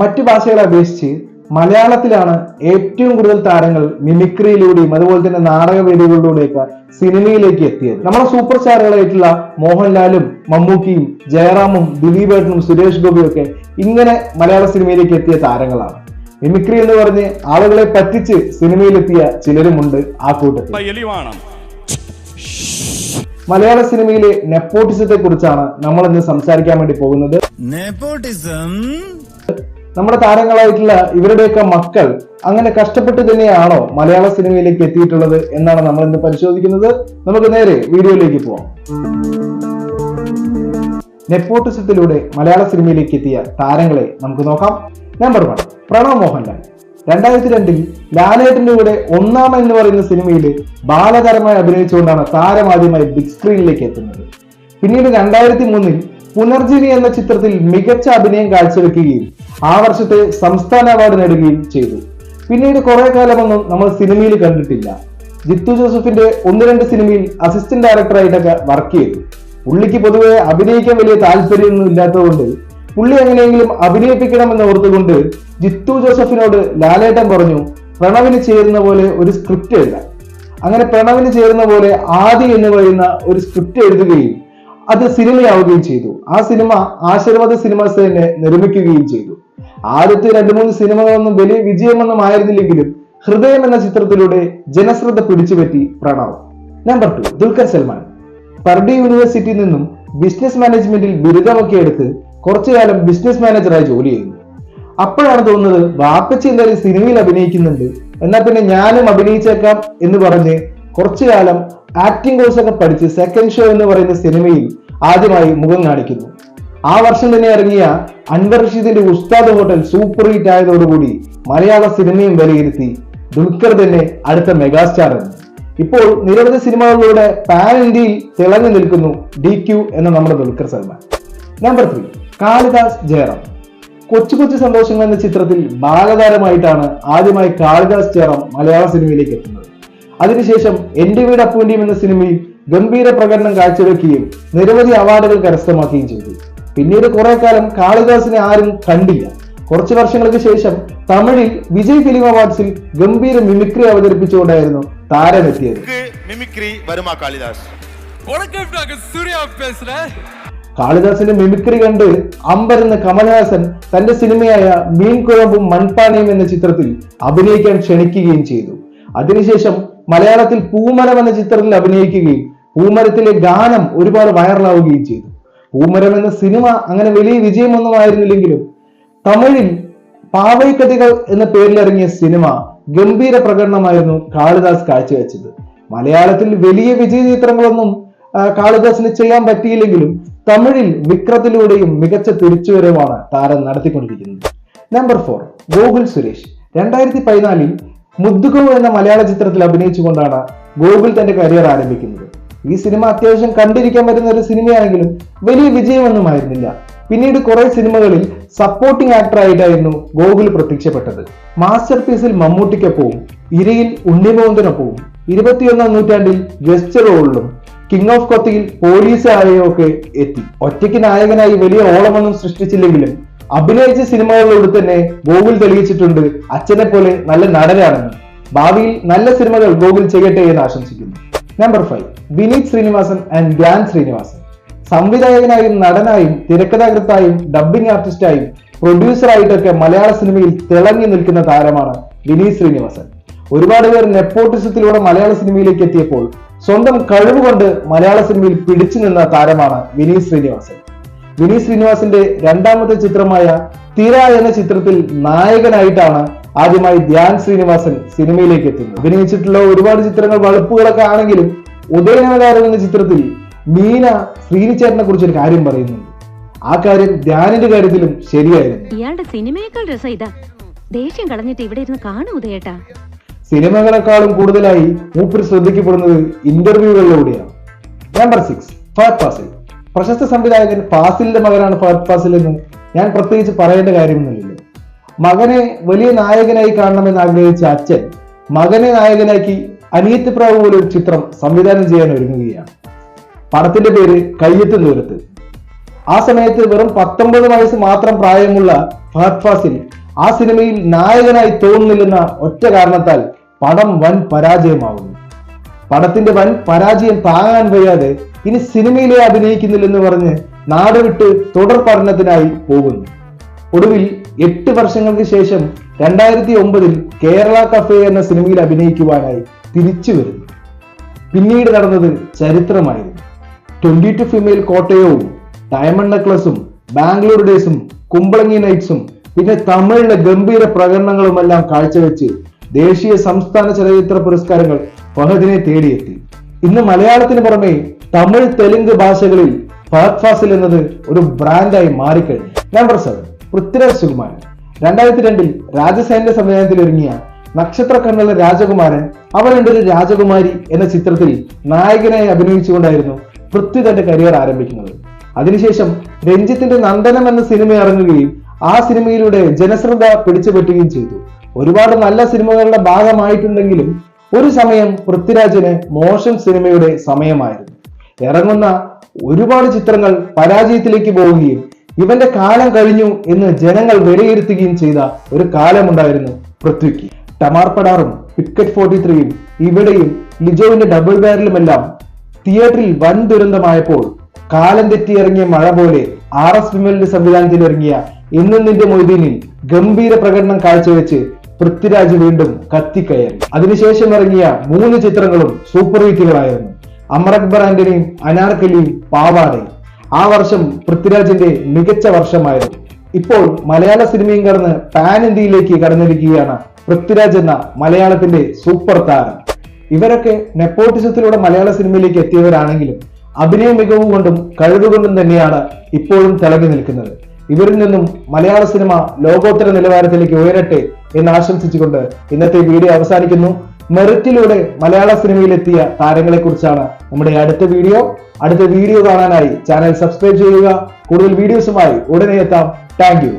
മറ്റു ഭാഷകളെ അപേക്ഷിച്ച് മലയാളത്തിലാണ് ഏറ്റവും കൂടുതൽ താരങ്ങൾ മിമിക്രിയിലൂടെയും അതുപോലെ തന്നെ നാടകവേദികളിലൂടെയൊക്കെ സിനിമയിലേക്ക് എത്തിയത്. നമ്മുടെ സൂപ്പർ സ്റ്റാറുകളായിട്ടുള്ള മോഹൻലാലും മമ്മൂക്കിയും ജയറാമും ദിലീപേട്ടനും സുരേഷ് ഗോപിയും ഒക്കെ ഇങ്ങനെ മലയാള സിനിമയിലേക്ക് എത്തിയ താരങ്ങളാണ്. മിമിക്രി എന്ന് പറഞ്ഞ് ആളുകളെ പറ്റിച്ച് സിനിമയിലെത്തിയ ചിലരുമുണ്ട് ആ കൂട്ടത്തിൽ. മലയാള സിനിമയിലെ നെപ്പോട്ടിസത്തെ കുറിച്ചാണ് നമ്മൾ ഇന്ന് സംസാരിക്കാൻ വേണ്ടി പോകുന്നത്. നെപ്പോട്ടിസം? നമ്മുടെ താരങ്ങളായിട്ടുള്ള ഇവരുടെയൊക്കെ മക്കൾ അങ്ങനെ കഷ്ടപ്പെട്ട് തന്നെയാണോ മലയാള സിനിമയിലേക്ക് എത്തിയിട്ടുള്ളത് എന്നാണ് നമ്മൾ ഇന്ന് പരിശോധിക്കുന്നത്. നമുക്ക് നേരെ വീഡിയോയിലേക്ക് പോവാം. നെപ്പോട്ടിസത്തിലൂടെ മലയാള സിനിമയിലേക്ക് എത്തിയ താരങ്ങളെ നമുക്ക് നോക്കാം. Number one Pranav Mohanlal. രണ്ടായിരത്തി രണ്ടിൽ ലാലേട്ടന്റെ കൂടെ ഒന്നാമ എന്ന് പറയുന്ന സിനിമയിൽ ബാലതരമായി അഭിനയിച്ചുകൊണ്ടാണ് താരം ആദ്യമായി ബിഗ് സ്ക്രീനിലേക്ക് എത്തുന്നത്. പിന്നീട് രണ്ടായിരത്തി മൂന്നിൽ പുനർജീവി എന്ന ചിത്രത്തിൽ മികച്ച അഭിനയം കാഴ്ചവെക്കുകയും ആ വർഷത്തെ സംസ്ഥാന അവാർഡ് നേടുകയും ചെയ്തു. പിന്നീട് കുറെ കാലമൊന്നും നമ്മൾ സിനിമയിൽ കണ്ടിട്ടില്ല. ജിത്തു ജോസഫിന്റെ ഒന്ന് രണ്ട് സിനിമയിൽ അസിസ്റ്റന്റ് ഡയറക്ടറായിട്ടൊക്കെ വർക്ക് ചെയ്തു. പുള്ളിക്ക് പൊതുവെ അഭിനയിക്കാൻ വലിയ താല്പര്യമൊന്നും ഇല്ലാത്തതുകൊണ്ട് പുള്ളി എങ്ങനെയെങ്കിലും അഭിനയിപ്പിക്കണമെന്ന് ഓർത്തുകൊണ്ട് ജിത്തു ജോസഫിനോട് ലാലേട്ടൻ പറഞ്ഞു പ്രണവിന് ചേരുന്ന പോലെ ഒരു സ്ക്രിപ്റ്റ് എഴുതാൻ അങ്ങനെ പ്രണവിന് ചേരുന്ന പോലെ ആദി എന്ന് പറയുന്ന ഒരു സ്ക്രിപ്റ്റ് എഴുതുകയും അത് സിനിമയാവുകയും ചെയ്തു. ആ സിനിമ ആശീർവാദ സിനിമാസ് തന്നെ നിർമ്മിക്കുകയും ചെയ്തു. ആദ്യത്തെ രണ്ടു മൂന്ന് സിനിമകളൊന്നും വലിയ വിജയമൊന്നും ആയിരുന്നില്ലെങ്കിലും ഹൃദയം എന്ന ചിത്രത്തിലൂടെ ജനശ്രദ്ധ പിടിച്ചുപറ്റി Pranav. Number two Dulquer Salmaan. Purdue യൂണിവേഴ്സിറ്റിയിൽ നിന്നും ബിസിനസ് മാനേജ്മെന്റിൽ ബിരുദമൊക്കെ എടുത്ത് കുറച്ചു കാലം ബിസിനസ് മാനേജറായി ജോലി ചെയ്യുന്നു. അപ്പോഴാണ് തോന്നുന്നത് വാപ്പച്ചി എന്തായാലും സിനിമയിൽ അഭിനയിക്കുന്നുണ്ട്. എന്നാൽ പിന്നെ ഞാനും അഭിനയിച്ചേക്കാം എന്ന് പറഞ്ഞ് കുറച്ചു കാലം ആക്ടിംഗ് കോഴ്സ് ഒക്കെ പഠിച്ച് സെക്കൻഡ് ഷോ എന്ന് പറയുന്ന സിനിമയിൽ ആദ്യമായി മുഖം കാണിക്കുന്നു. ആ വർഷം തന്നെ ഇറങ്ങിയ അൻവർ റഷീദിന്റെ ഉസ്താദ് ഹോട്ടൽ സൂപ്പർ ഹിറ്റ് ആയതോടുകൂടി മലയാള സിനിമയും വിലയിരുത്തി. ദുൽഖർ തന്നെ അടുത്ത മെഗാസ്റ്റാർ ഇപ്പോൾ നിരവധി സിനിമകളിലൂടെ പാൻ ഇന്ത്യയിൽ തിളങ്ങി നിൽക്കുന്നു ഡി ക്യു എന്ന നമ്മുടെ Dulquer Salman. Number three Kalidas Jayaram. കൊച്ചു കൊച്ചു സന്തോഷങ്ങൾ എന്ന ചിത്രത്തിൽ ബാലതാരമായിട്ടാണ് ആദ്യമായി കാളിദാസ് ജയറാം മലയാള സിനിമയിലേക്ക് എത്തുന്നത്. അതിനുശേഷം എന്റെ വീട് അപ്പുവിന്റെയും എന്ന സിനിമയിൽ ഗംഭീര പ്രകടനം കാഴ്ചവെക്കുകയും നിരവധി അവാർഡുകൾ കരസ്ഥമാക്കുകയും ചെയ്തു. പിന്നീട് കുറെ കാലം കാളിദാസിനെ ആരും കണ്ടില്ല. കുറച്ചു വർഷങ്ങൾക്ക് ശേഷം തമിഴിൽ വിജയ് ഫിലിം അവാർഡ്സിൽ ഗംഭീര മിമിക്രി അവതരിപ്പിച്ചുകൊണ്ടായിരുന്നു താരമെത്തിയത്. മിമിക്രി വരുമാ കാളിദാസ്. കാളിദാസിന്റെ മിമിക്രി കണ്ട് അമ്പരുന്ന കമൽഹാസൻ തന്റെ സിനിമയായ മീൻ കുഴമ്പും മൺപാനയും എന്ന ചിത്രത്തിൽ അഭിനയിക്കാൻ ക്ഷണിക്കുകയും ചെയ്തു. അതിനുശേഷം മലയാളത്തിൽ പൂമരം എന്ന ചിത്രത്തിൽ അഭിനയിക്കുകയും പൂമരത്തിലെ ഗാനം ഒരുപാട് വൈറലാവുകയും ചെയ്തു. പൂമരം എന്ന സിനിമ അങ്ങനെ വലിയ വിജയമൊന്നും ആയിരുന്നില്ലെങ്കിലും തമിഴിൽ പാവൈക്കഥകൾ എന്ന പേരിലിറങ്ങിയ സിനിമ ഗംഭീര പ്രകടനമായിരുന്നു കാളിദാസ് കാഴ്ചവെച്ചത്. മലയാളത്തിൽ വലിയ വിജയ ചിത്രങ്ങളൊന്നും കാളിദാസിന് ചെയ്യാൻ പറ്റിയില്ലെങ്കിലും തമിഴിൽ വിക്രത്തിലൂടെയും മികച്ച തിരിച്ചുവരവാണ് താരം നടത്തിക്കൊണ്ടിരിക്കുന്നത്. Number four Gokul Suresh. രണ്ടായിരത്തി പതിനാലിൽ മുദ്ദുകോ എന്ന മലയാള ചിത്രത്തിൽ അഭിനയിച്ചുകൊണ്ടാണ് ഗോകുൽ തന്റെ കരിയർ ആരംഭിക്കുന്നത്. ഈ സിനിമ അത്യാവശ്യം കണ്ടിരിക്കാൻ പറ്റുന്ന ഒരു സിനിമയാണെങ്കിലും വലിയ വിജയമൊന്നും ആയിരുന്നില്ല പിന്നീട് കുറെ സിനിമകളിൽ സപ്പോർട്ടിംഗ് ആക്ടറായിട്ടായിരുന്നു ഗോകുൽ പ്രത്യക്ഷപ്പെട്ടത്. മാസ്റ്റർ പീസിൽ മമ്മൂട്ടിക്കൊപ്പവും ഇരയിൽ ഉണ്ണിമോഹന്തനൊപ്പവും ഇരുപത്തിയൊന്നാം നൂറ്റാണ്ടിൽ ഗസ്റ്റ് റോളിലും കിങ് ഓഫ് കൊത്തിയിൽ പോലീസ് ആയൊക്കെ എത്തി. ഒറ്റയ്ക്ക് നായകനായി വലിയ ഓളമൊന്നും സൃഷ്ടിച്ചില്ലെങ്കിലും അഭിനയിച്ച സിനിമകളിലൂടെ തന്നെ ഗോകുൽ തെളിയിച്ചിട്ടുണ്ട് അച്ഛനെ പോലെ നല്ല നടനാണെന്ന്. ഭാവിയിൽ നല്ല സിനിമകൾ ഗോകുൽ ചെയ്യട്ടെ എന്ന് ആശംസിക്കുന്നു. Number five Vineeth Sreenivasan and Dhyan Sreenivasan. സംവിധായകനായും നടനായും തിരക്കഥാകൃത്തായും ഡബ്ബിംഗ് ആർട്ടിസ്റ്റായും പ്രൊഡ്യൂസറായിട്ടൊക്കെ മലയാള സിനിമയിൽ തിളങ്ങി നിൽക്കുന്ന താരമാണ് വിനീത് ശ്രീനിവാസൻ. ഒരുപാട് പേർ നെപ്പോട്ടിസത്തിലൂടെ മലയാള സിനിമയിലേക്ക് എത്തിയപ്പോൾ സ്വന്തം കഴിവുകൊണ്ട് മലയാള സിനിമയിൽ പിടിച്ചു നിന്ന താരമാണ് വിനീത് ശ്രീനിവാസൻ. വിനീത് ശ്രീനിവാസിന്റെ രണ്ടാമത്തെ ചിത്രമായ തിര എന്ന ചിത്രത്തിൽ നായകനായിട്ടാണ് ആദ്യമായി ധ്യാൻ ശ്രീനിവാസൻ സിനിമയിലേക്ക് എത്തുന്നത്. അഭിനയിച്ചിട്ടുള്ള ഒരുപാട് ചിത്രങ്ങൾ വളപ്പുകളൊക്കെ ആണെങ്കിലും ഉദയനകാരൻ എന്ന ചിത്രത്തിൽ മീന ശ്രീനിച്ചേട്ടനെ കുറിച്ച് ഒരു കാര്യം പറയുന്നുണ്ട്. ആ കാര്യം ധ്യാനിന്റെ കാര്യത്തിലും ശരിയായിരുന്നു. ഇയാളുടെ സിനിമയേക്കാൾ രസം ഇതാ. ദേഷ്യം കളഞ്ഞിട്ട് ഇവിടെ ഇരുന്ന് കാണൂ ഉദയേട്ടാ. സിനിമകളെക്കാളും കൂടുതലായി മൂപ്പര് ശ്രദ്ധിക്കപ്പെടുന്നത് ഇന്റർവ്യൂകളിലൂടെയാണ് നമ്പർ സിക്സ് ഫഹദ് ഫാസിൽ പ്രശസ്ത സംവിധായകൻ ഫാസിലിന്റെ മകനാണ് ഫഹദ് ഫാസിൽ എന്ന് ഞാൻ പ്രത്യേകിച്ച് പറയേണ്ട കാര്യമൊന്നുമില്ലല്ലോ. മകനെ വലിയ നായകനായി കാണണമെന്ന് ആഗ്രഹിച്ച അച്ഛൻ മകനെ നായകനാക്കി അനിയത്ത് പ്രാവ് പോലെ ഒരു ചിത്രം സംവിധാനം ചെയ്യാൻ ഒരുങ്ങുകയാണ്. പടത്തിന്റെ പേര് കയ്യത്ത് ദൂരത്ത്. ആ സമയത്ത് വെറും പത്തൊമ്പത് വയസ്സ് മാത്രം പ്രായമുള്ള ഫഹദ് ഫാസിൽ ആ സിനിമയിൽ നായകനായി തോന്നുന്നില്ലെന്ന ഒറ്റ കാരണത്താൽ പടം വൻ പരാജയമാവുന്നു. പടത്തിന്റെ വൻ പരാജയം താങ്ങാൻ വയ്യാതെ ഇനി സിനിമയിലെ അഭിനയിക്കുന്നില്ലെന്ന് പറഞ്ഞ് നാട് വിട്ട് തുടർ പഠനത്തിനായി പോകുന്നു. ഒടുവിൽ എട്ട് വർഷങ്ങൾക്ക് ശേഷം രണ്ടായിരത്തി ഒമ്പതിൽ കേരള കഫേ എന്ന സിനിമയിൽ അഭിനയിക്കുവാനായി തിരിച്ചു വരുന്നു. പിന്നീട് നടന്നത് ചരിത്രമായിരുന്നു. ട്വന്റി ടു ഫിമെയിൽ കോട്ടയവും ഡയമണ്ട് നെക്ലസും ബാംഗ്ലൂർ ഡേയ്സും കുമ്പളങ്ങി നൈറ്റ്സും പിന്നെ തമിഴിലെ ഗംഭീര പ്രകടനങ്ങളുമെല്ലാം കാഴ്ചവെച്ച് ദേശീയ സംസ്ഥാന ചലച്ചിത്ര പുരസ്കാരങ്ങൾ ഫഹദിനെ തേടിയെത്തി. ഇന്ന് മലയാളത്തിന് പുറമെ തമിഴ് തെലുങ്ക് ഭാഷകളിൽ ഫഹദ് ഫാസിൽ എന്നത് ഒരു ബ്രാൻഡായി മാറിക്കഴിഞ്ഞു. Number seven Prithviraj Sukumaran. രണ്ടായിരത്തി രണ്ടിൽ രാജസേനന്റെ സംവിധാനത്തിൽ ഒരുങ്ങിയ നക്ഷത്ര കണ്ണുള്ള രാജകുമാരൻ അവനുണ്ട് ഒരു രാജകുമാരി എന്ന ചിത്രത്തിൽ നായകനായി അഭിനയിച്ചുകൊണ്ടായിരുന്നു പൃഥ്വി തന്റെ കരിയർ ആരംഭിക്കുന്നത്. അതിനുശേഷം രഞ്ജിത്തിന്റെ നന്ദനം എന്ന സിനിമ ഇറങ്ങുകയും ആ സിനിമയിലൂടെ ജനശ്രദ്ധ പിടിച്ചുപറ്റുകയും ചെയ്തു. ഒരുപാട് നല്ല സിനിമകളുടെ ഭാഗമായിട്ടുണ്ടെങ്കിലും ഒരു സമയം പൃഥ്വിരാജിന് മോശം സിനിമയുടെ സമയമായിരുന്നു. ഇറങ്ങുന്ന ഒരുപാട് ചിത്രങ്ങൾ പരാജയത്തിലേക്ക് പോവുകയും ഇവന്റെ കാലം കഴിഞ്ഞു എന്ന് ജനങ്ങൾ വിലയിരുത്തുകയും ചെയ്ത ഒരു കാലമുണ്ടായിരുന്നു പൃഥ്വിക്ക്. ടമാർപടാറും പിക്കറ്റ് ഫോർട്ടി ത്രീയും ഇവിടെയും ലിജോവിന്റെ ഡബിൾ ബാരലുമെല്ലാം തിയേറ്ററിൽ വൻ ദുരന്തമായപ്പോൾ കാലം തെറ്റിയിറങ്ങിയ മഴ പോലെ ആർ എസ് വിമലിന്റെ സംവിധാനത്തിൽ ഇറങ്ങിയ ഇന്നും നിന്റെ മൊയ്തീനിൽ ഗംഭീര പ്രകടനം കാഴ്ചവെച്ച് പൃഥ്വിരാജ് വീണ്ടും കത്തിക്കയറി. അതിനുശേഷം ഇറങ്ങിയ മൂന്ന് ചിത്രങ്ങളും സൂപ്പർ ഹിറ്റുകളായിരുന്നു. അമർ അക്ബർ ആന്റണിയും അനാർക്കലിയും പാവാടയും. ആ വർഷം പൃഥ്വിരാജിന്റെ മികച്ച വർഷമായിരുന്നു. ഇപ്പോൾ മലയാള സിനിമയും കടന്ന് പാൻ ഇന്ത്യയിലേക്ക് കടന്നിരിക്കുകയാണ് പൃഥ്വിരാജ് എന്ന മലയാളത്തിന്റെ സൂപ്പർ താരം. ഇവരൊക്കെ നെപ്പോട്ടിസത്തിലൂടെ മലയാള സിനിമയിലേക്ക് എത്തിയവരാണെങ്കിലും അഭിനയ മികവ് കൊണ്ടും കഴിവുകൊണ്ടും തന്നെയാണ് ഇപ്പോഴും തിളങ്ങി നിൽക്കുന്നത്. ഇവരിൽ നിന്നും മലയാള സിനിമ ലോകോത്തര നിലവാരത്തിലേക്ക് ഉയരട്ടെ എന്ന് ആശംസിച്ചുകൊണ്ട് ഇന്നത്തെ വീഡിയോ അവസാനിക്കുന്നു. മെറിറ്റിലൂടെ മലയാള സിനിമയിലെത്തിയ താരങ്ങളെ കുറിച്ചാണ് നമ്മുടെ അടുത്ത വീഡിയോ. അടുത്ത വീഡിയോ കാണാനായി ചാനൽ സബ്സ്ക്രൈബ് ചെയ്യുക. കൂടുതൽ വീഡിയോസുമായി ഉടനെ എത്താം. താങ്ക്